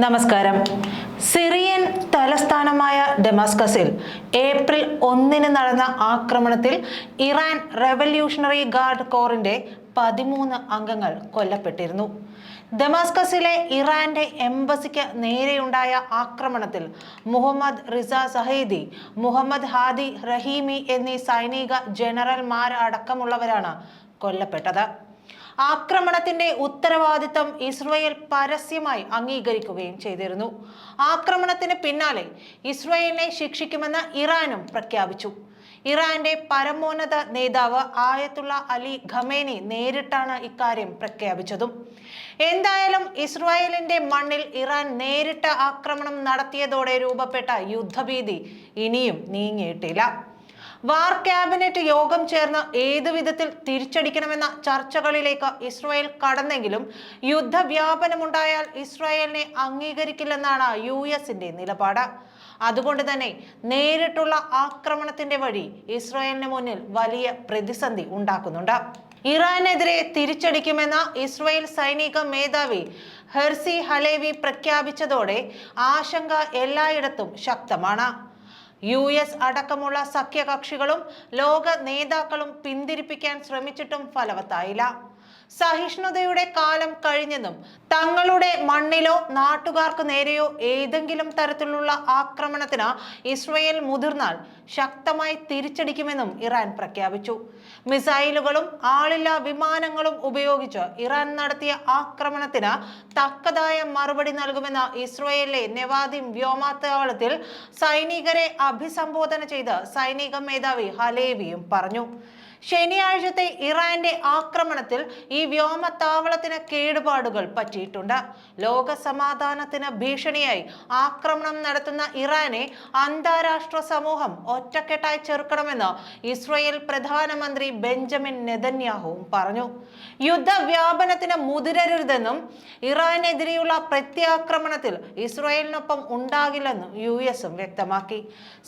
നമസ്കാരം. സിറിയൻ തലസ്ഥാനമായ ഡെമാസ്കസിൽ ഏപ്രിൽ ഒന്നിന് നടന്ന ആക്രമണത്തിൽ ഇറാൻ റെവല്യൂഷണറി ഗാർഡ് കോറിന്റെ പതിമൂന്ന് അംഗങ്ങൾ കൊല്ലപ്പെട്ടിരുന്നു. ഡെമാസ്കസിലെ ഇറാന്റെ എംബസിക്ക് നേരെയുണ്ടായ ആക്രമണത്തിൽ മുഹമ്മദ് റിസ സഹീദി മുഹമ്മദ് ഹാദി റഹീമി എന്നീ സൈനിക ജനറൽമാരടക്കമുള്ളവരാണ് കൊല്ലപ്പെട്ടത്. ആക്രമണത്തിന്റെ ഉത്തരവാദിത്തം ഇസ്രയേൽ പരസ്യമായി അംഗീകരിക്കുകയും ചെയ്തിരുന്നു. ആക്രമണത്തിന് പിന്നാലെ ഇസ്രയേലിനെ ശിക്ഷിക്കുമെന്ന് ഇറാനും പ്രഖ്യാപിച്ചു. ഇറാന്റെ പരമോന്നത നേതാവ് ആയത്തുള്ള അലി ഖമേനി നേരിട്ടാണ് ഇക്കാര്യം പ്രഖ്യാപിച്ചതും. എന്തായാലും ഇസ്രായേലിന്റെ മണ്ണിൽ ഇറാൻ നേരിട്ട ആക്രമണം നടത്തിയതോടെ രൂപപ്പെട്ട യുദ്ധഭീതി ഇനിയും നീങ്ങിയിട്ടില്ല. വാർ ക്യാബിനറ്റ് യോഗം ചേർന്ന് ഏതു വിധത്തിൽ തിരിച്ചടിക്കണമെന്ന ചർച്ചകളിലേക്ക് ഇസ്രായേൽ കടന്നെങ്കിലും യുദ്ധവ്യാപനമുണ്ടായാൽ ഇസ്രായേലിനെ അംഗീകരിക്കില്ലെന്നാണ് യു എസിന്റെ നിലപാട്. അതുകൊണ്ട് തന്നെ നേരിട്ടുള്ള ആക്രമണത്തിന്റെ വഴി ഇസ്രായേലിന് മുന്നിൽ വലിയ പ്രതിസന്ധി ഉണ്ടാക്കുന്നുണ്ട്. ഇറാനെതിരെ തിരിച്ചടിക്കുമെന്ന ഇസ്രായേൽ സൈനിക മേധാവി ഹെർസി ഹലേവി പ്രഖ്യാപിച്ചതോടെ ആശങ്ക എല്ലായിടത്തും ശക്തമാണ്. യു എസ് അടക്കമുള്ള സഖ്യകക്ഷികളും ലോക നേതാക്കളും പിന്തിരിപ്പിക്കാൻ ശ്രമിച്ചിട്ടും ഫലവത്തായില്ല. സഹിഷ്ണുതയുടെ കാലം കഴിഞ്ഞെന്നും തങ്ങളുടെ മണ്ണിലോ നാട്ടുകാർക്ക് നേരെയോ ഏതെങ്കിലും തരത്തിലുള്ള ആക്രമണത്തിന് ഇസ്രയേൽ മുതിർന്നാൽ ശക്തമായി തിരിച്ചടിക്കുമെന്നും ഇറാൻ പ്രഖ്യാപിച്ചു. മിസൈലുകളും ആളില്ലാ വിമാനങ്ങളും ഉപയോഗിച്ച് ഇറാൻ നടത്തിയ ആക്രമണത്തിന് തക്കതായ മറുപടി നൽകുമെന്ന് ഇസ്രയേലിലെ നെവാദിം വ്യോമാത്താവളത്തിൽ സൈനികരെ അഭിസംബോധന ചെയ്ത് സൈനിക മേധാവി ഹലേവിയും പറഞ്ഞു. ശനിയാഴ്ചത്തെ ഇറാന്റെ ആക്രമണത്തിൽ ഈ വ്യോമത്താവളത്തിന് കേടുപാടുകൾ പറ്റിയിട്ടുണ്ട്. ലോക സമാധാനത്തിന് ഭീഷണിയായി ആക്രമണം നടത്തുന്ന ഇറാനെ അന്താരാഷ്ട്ര സമൂഹം ഒറ്റക്കെട്ടായി ചെറുക്കണമെന്ന് ഇസ്രയേൽ പ്രധാനമന്ത്രി ബെഞ്ചമിൻ നെതന്യാഹുവും പറഞ്ഞു. യുദ്ധവ്യാപനത്തിന് മുതിരരുതെന്നും ഇറാനെതിരെയുള്ള പ്രത്യാക്രമണത്തിൽ ഇസ്രയേലിനൊപ്പം ഉണ്ടാകില്ലെന്നും യു എസും വ്യക്തമാക്കി.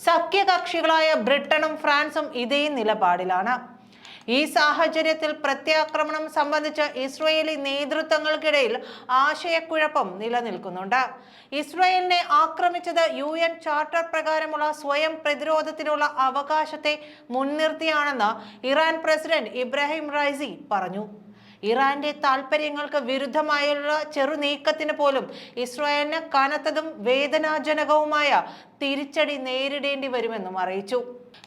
സഖ്യകക്ഷികളായ ബ്രിട്ടനും ഫ്രാൻസും ഇതേ നിലപാടിലാണ്. ഈ സാഹചര്യത്തിൽ പ്രത്യാക്രമണം സംബന്ധിച്ച് ഇസ്രയേലി നേതൃത്വങ്ങൾക്കിടയിൽ ആശയക്കുഴപ്പം നിലനിൽക്കുന്നുണ്ട്. ഇസ്രയേലിനെ ആക്രമിച്ചത് യു എൻ ചാർട്ടർ പ്രകാരമുള്ള സ്വയം പ്രതിരോധത്തിനുള്ള അവകാശത്തെ മുൻനിർത്തിയാണെന്ന് ഇറാൻ പ്രസിഡന്റ് ഇബ്രാഹിം റൈസി പറഞ്ഞു. ഇറാന്റെ താൽപ്പര്യങ്ങൾക്ക് വിരുദ്ധമായുള്ള ചെറു നീക്കത്തിന് പോലും ഇസ്രായേലിന് കനത്തതും വേദനാജനകവുമായ തിരിച്ചടി നേരിടേണ്ടി വരുമെന്നും അറിയിച്ചു.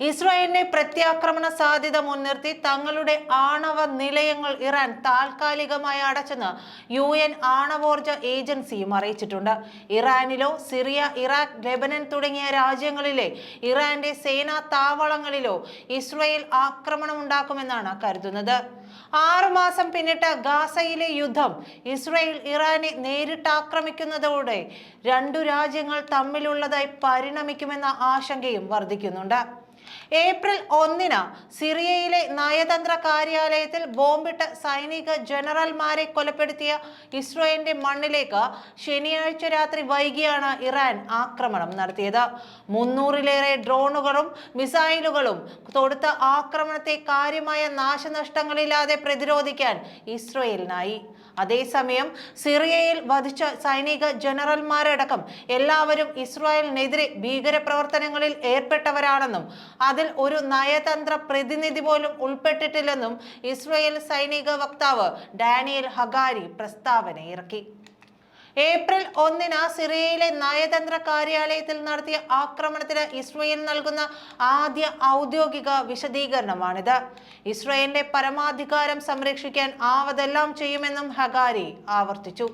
ഇസ്രായേലിനെ പ്രത്യാക്രമണ സാധ്യത മുൻനിർത്തി തങ്ങളുടെ ആണവ നിലയങ്ങൾ ഇറാൻ താൽക്കാലികമായി അടച്ചെന്ന് യു എൻ ആണവോർജ ഏജൻസിയും അറിയിച്ചിട്ടുണ്ട്. ഇറാനിലോ സിറിയ ഇറാഖ് ലെബനൻ തുടങ്ങിയ രാജ്യങ്ങളിലെ ഇറാന്റെ സേനാ താവളങ്ങളിലോ ഇസ്രായേൽ ആക്രമണം ഉണ്ടാക്കുമെന്നാണ് കരുതുന്നത് ആറുമാസം പിന്നിട്ട ഗാസയിലെ യുദ്ധം ഇസ്രായേൽ ഇറാനെ നേരിട്ട് ആക്രമിക്കുന്നതോടെ രണ്ടു രാജ്യങ്ങൾ തമ്മിലുള്ളതായി പരിണമിക്കുമെന്ന ആശങ്കയും വർദ്ധിക്കുന്നുണ്ട്. ഏപ്രിൽ ഒന്നിന് സിറിയയിലെ നയതന്ത്ര കാര്യാലയത്തിൽ ബോംബിട്ട് സൈനിക ജനറൽമാരെ കൊലപ്പെടുത്തിയ ഇസ്രോയേലിന്റെ മണ്ണിലേക്ക് ശനിയാഴ്ച രാത്രി വൈകിയാണ് ഇറാൻ ആക്രമണം നടത്തിയത്. മുന്നൂറിലേറെ ഡ്രോണുകളും മിസൈലുകളും തൊടുത്ത ആക്രമണത്തെ കാര്യമായ നാശനഷ്ടങ്ങളില്ലാതെ പ്രതിരോധിക്കാൻ ഇസ്രയേലിനായി. അതേസമയം സിറിയയിൽ വധിച്ച സൈനിക ജനറൽമാരടക്കം എല്ലാവരും ഇസ്രായേലിനെതിരെ ഭീകരപ്രവർത്തനങ്ങളിൽ ഏർപ്പെട്ടവരാണെന്നും അതിൽ ഒരു നയതന്ത്ര പ്രതിനിധി പോലും ഉൾപ്പെട്ടിട്ടില്ലെന്നും ഇസ്രയേൽ സൈനിക വക്താവ് ഡാനിയൽ ഹഗാരി പ്രസ്താവന ഇറക്കി ഏപ്രിൽ ഒന്നിന് സിറിയയിലെ നയതന്ത്ര കാര്യാലയത്തിൽ നടത്തിയ ആക്രമണത്തിന് ഇസ്രയേൽ നൽകുന്ന ആദ്യ ഔദ്യോഗിക വിശദീകരണമാണിത്. ഇസ്രയേലിന്റെ പരമാധികാരം സംരക്ഷിക്കാൻ ആവതെല്ലാം ചെയ്യുമെന്നും ഹഗാരി ആവർത്തിച്ചു.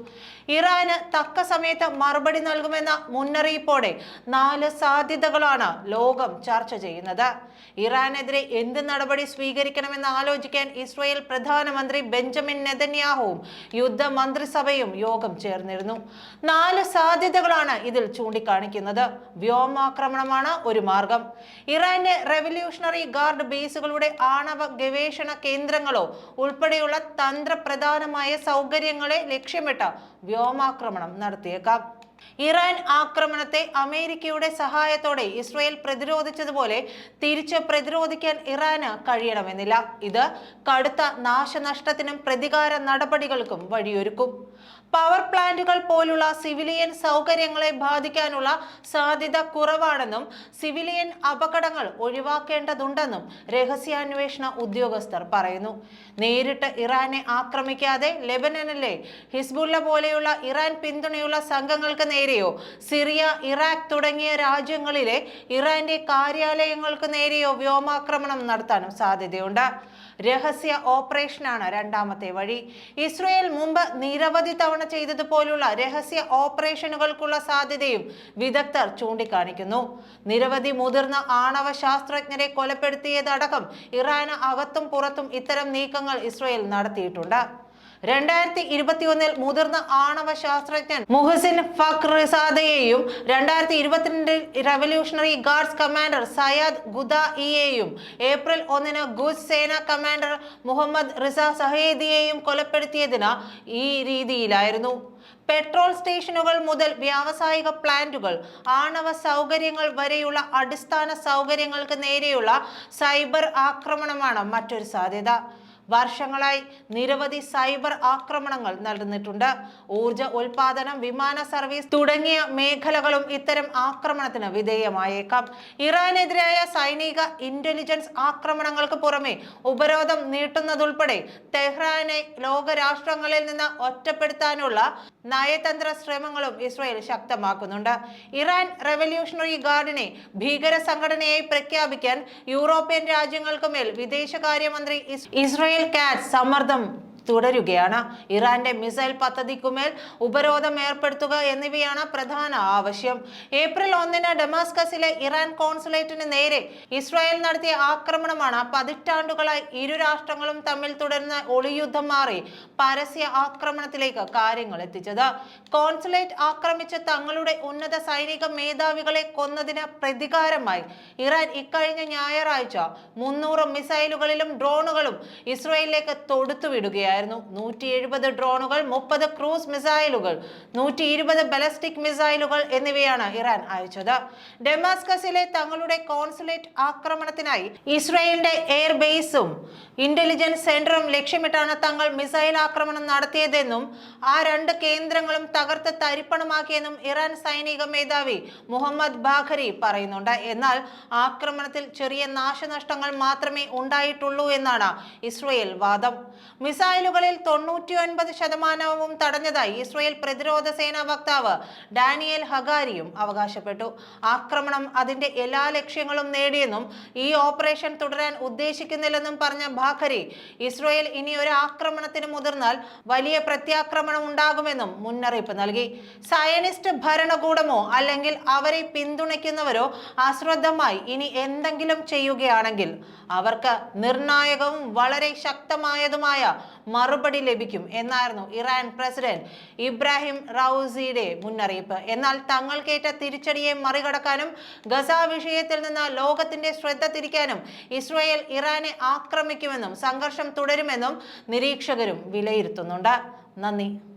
ഇറാന് തക്ക സമയത്ത് മറുപടി നൽകുമെന്ന മുന്നറിയിപ്പോടെ നാല് സാധ്യതകളാണ് ലോകം ചർച്ച ചെയ്യുന്നത്. ഇറാനെതിരെ എന്ത് നടപടി സ്വീകരിക്കണമെന്ന് ആലോചിക്കാൻ ഇസ്രയേൽ പ്രധാനമന്ത്രി ബെഞ്ചമിൻ നെതന്യാഹുവും യുദ്ധമന്ത്രിസഭയും യോഗം ചേർന്നിരുന്നു. നാല് സാധ്യതകളാണ് ഇതിൽ ചൂണ്ടിക്കാണിക്കുന്നത്. വ്യോമാക്രമണമാണ് ഒരു മാർഗം. ഇറാന്റെ റെവല്യൂഷണറി ഗാർഡ് ബേസുകളുടെ ആണവ ഗവേഷണ കേന്ദ്രങ്ങളോ ഉൾപ്പെടെയുള്ള തന്ത്രപ്രധാനമായ സൗകര്യങ്ങളെ ലക്ഷ്യമിട്ട് വ്യോമാക്രമണം നടത്തിയേക്കാം. ഇറാൻ ആക്രമണത്തെ അമേരിക്കയുടെ സഹായത്തോടെ ഇസ്രയേൽ പ്രതിരോധിച്ചതുപോലെ തിരിച്ച് പ്രതിരോധിക്കാൻ ഇറാന് കഴിയണമെന്നില്ല. ഇത് കടുത്ത നാശനഷ്ടത്തിനും പ്രതികാര നടപടികൾക്കും വഴിയൊരുക്കും. പവർ പ്ലാന്റുകൾ പോലുള്ള സിവിലിയൻ സൗകര്യങ്ങളെ ബാധിക്കാനുള്ള സാധ്യത കുറവാണെന്നും സിവിലിയൻ അപകടങ്ങൾ ഒഴിവാക്കേണ്ടതുണ്ടെന്നും രഹസ്യാന്വേഷണ ഉദ്യോഗസ്ഥർ പറയുന്നു. നേരിട്ട് ഇറാനെ ആക്രമിക്കാതെ ലെബനനിലെ ഹിസ്ബുള്ള പോലെയുള്ള ഇറാൻ പിന്തുണയുള്ള സംഘങ്ങൾക്ക് നേരെയോ സിറിയ ഇറാഖ് തുടങ്ങിയ രാജ്യങ്ങളിലെ ഇറാന്റെ കാര്യാലയങ്ങൾക്ക് നേരെയോ വ്യോമാക്രമണം നടത്താനും സാധ്യതയുണ്ട്. രഹസ്യ ഓപ്പറേഷനാണ് രണ്ടാമത്തെ വഴി. ഇസ്രയേൽ മുമ്പ് നിരവധി തവണ ചെയ്തതുപോലുള്ള രഹസ്യ ഓപ്പറേഷനുകൾക്കുള്ള സാധ്യതയും വിദഗ്ധർ ചൂണ്ടിക്കാണിക്കുന്നു. നിരവധി മുതിർന്ന ആണവ ശാസ്ത്രജ്ഞരെ കൊലപ്പെടുത്തിയതടക്കം ഇറാന് അകത്തും പുറത്തും ഇത്തരം നീക്കങ്ങൾ ഇസ്രയേൽ നടത്തിയിട്ടുണ്ട്. രണ്ടായിരത്തി ഇരുപത്തിയൊന്നിൽ മുതിർന്ന ആണവ ശാസ്ത്രജ്ഞൻ മുഹസിൻ ഫക്രിസാദയെയും രണ്ടായിരത്തി ഇരുപത്തിരണ്ടിൽ റവല്യൂഷണറി ഗാർഡ്സ് കമാൻഡർ സയാദ് ഗുദായിയെയും ഏപ്രിൽ ഒന്നിന് ഗുജ് സേന കമാൻഡർ മുഹമ്മദ് റിസ സഹേദിയെയും കൊലപ്പെടുത്തിയതിന് ഈ രീതിയിലായിരുന്നു. പെട്രോൾ സ്റ്റേഷനുകൾ മുതൽ വ്യാവസായിക പ്ലാന്റുകൾ ആണവ സൗകര്യങ്ങൾ വരെയുള്ള അടിസ്ഥാന സൗകര്യങ്ങൾക്ക് നേരെയുള്ള സൈബർ ആക്രമണമാണ് മറ്റൊരു സാധ്യത. വർഷങ്ങളായി നിരവധി സൈബർ ആക്രമണങ്ങൾ നടന്നിട്ടുണ്ട്. ഊർജ ഉൽപാദനം വിമാന സർവീസ് തുടങ്ങിയ മേഖലകളും ഇത്തരം ആക്രമണത്തിന് വിധേയമായേക്കാം. ഇറാനെതിരായ സൈനിക ഇന്റലിജൻസ് ആക്രമണങ്ങൾക്ക് പുറമെ ഉപരോധം നീട്ടുന്നതുൾപ്പെടെ തെഹ്റാനെ ലോകരാഷ്ട്രങ്ങളിൽ നിന്ന് ഒറ്റപ്പെടുത്താനുള്ള നയതന്ത്ര ശ്രമങ്ങളും ഇസ്രായേൽ ശക്തമാക്കുന്നുണ്ട്. ഇറാൻ റവല്യൂഷണറി ഗാർഡിനെ ഭീകര സംഘടനയായി പ്രഖ്യാപിക്കാൻ യൂറോപ്യൻ രാജ്യങ്ങൾക്ക് മേൽ വിദേശകാര്യമന്ത്രി ഇസ്- ഇസ്രായേൽ കാറ്റ് സമ്മർദ്ദം. തുടരുകയാണ്. ഇറാന്റെ മിസൈൽ പദ്ധതിക്കുമേൽ ഉപരോധം ഏർപ്പെടുത്തുക എന്നിവയാണ് പ്രധാന ആവശ്യം. ഏപ്രിൽ ഒന്നിന് ഡെമാസ്കസിലെ ഇറാൻ കോൺസുലേറ്റിന് നേരെ ഇസ്രായേൽ നടത്തിയ ആക്രമണമാണ് പതിറ്റാണ്ടുകളായി ഇരു രാഷ്ട്രങ്ങളും തമ്മിൽ തുടരുന്ന ഒളിയുദ്ധം മാറി പരസ്യ ആക്രമണത്തിലേക്ക് കാര്യങ്ങൾ എത്തിച്ചത്. കോൺസുലേറ്റ് ആക്രമിച്ച് തങ്ങളുടെ ഉന്നത സൈനിക മേധാവികളെ കൊന്നതിന് പ്രതികാരമായി ഇറാൻ ഇക്കഴിഞ്ഞ ഞായറാഴ്ച മുന്നൂറ് മിസൈലുകളിലും ഡ്രോണുകളും ഇസ്രായേലിലേക്ക് തൊടുത്തുവിടുകയായിരുന്നു. നൂറ്റി എഴുപത് ഡ്രോണുകൾ മുപ്പത് ക്രൂസ് മിസൈലുകൾ നൂറ്റി ഇരുപത് ബലസ്റ്റിക് മിസൈലുകൾ എന്നിവയാണ് ഇറാൻ അയച്ചത്. ഡെമാസ്കസിലെ തങ്ങളുടെ കോൺസുലേറ്റ് ആക്രമണത്തിനായി ഇസ്രായേലിന്റെ എയർബേസും ഇന്റലിജൻസ് സെന്ററും ലക്ഷ്യമിട്ടാണ് തങ്ങൾ മിസൈൽ ആക്രമണം നടത്തിയതെന്നും ആ രണ്ട് കേന്ദ്രങ്ങളും തകർത്ത് തരിപ്പണമാക്കിയെന്നും ഇറാൻ സൈനിക മേധാവി മുഹമ്മദ് ബാഖരി പറയുന്നുണ്ട്. എന്നാൽ ആക്രമണത്തിൽ ചെറിയ നാശനഷ്ടങ്ങൾ മാത്രമേ ഉണ്ടായിട്ടുള്ളൂ എന്നാണ് ഇസ്രയേൽ വാദം. മിസൈലുകളിൽ തൊണ്ണൂറ്റി ഒൻപത് ശതമാനവും തടഞ്ഞതായി ഇസ്രയേൽ പ്രതിരോധ സേനാ വക്താവ് ഡാനിയൽ ഹഗാരിയും അവകാശപ്പെട്ടു. ആക്രമണം അതിന്റെ എല്ലാ ലക്ഷ്യങ്ങളും നേടിയെന്നും ഈ ഓപ്പറേഷൻ തുടരാൻ ഉദ്ദേശിക്കുന്നില്ലെന്നും പറഞ്ഞ ഭാഖരി ഇസ്രയേൽ ഇനി ഒരു ആക്രമണത്തിന് മുതിർന്നാൽ വലിയ പ്രത്യാക്രമണം ഉണ്ടാകുമെന്നും മുന്നറിയിപ്പ് നൽകി. സയനിസ്റ്റ് ഭരണകൂടമോ അല്ലെങ്കിൽ അവരെ പിന്തുണയ്ക്കുന്നവരോ അശ്രദ്ധമായി ഇനി എന്തെങ്കിലും ചെയ്യുകയാണെങ്കിൽ അവർക്ക് നിർണായകവും വളരെ ശക്തമായതുമായ മറുപടി ലഭിക്കും എന്നായിരുന്നു ഇറാൻ പ്രസിഡന്റ് ഇബ്രാഹിം റൌസിയുടെ മുന്നറിയിപ്പ്. എന്നാൽ തങ്ങൾക്കേറ്റ തിരിച്ചടിയെ മറികടക്കാനും ഗസ വിഷയത്തിൽ നിന്ന് ലോകത്തിന്റെ ശ്രദ്ധ തിരിക്കാനും ഇസ്രയേൽ ഇറാനെ ആക്രമിക്കുമെന്നും സംഘർഷം തുടരുമെന്നും നിരീക്ഷകരും വിലയിരുത്തുന്നുണ്ട്. നന്ദി.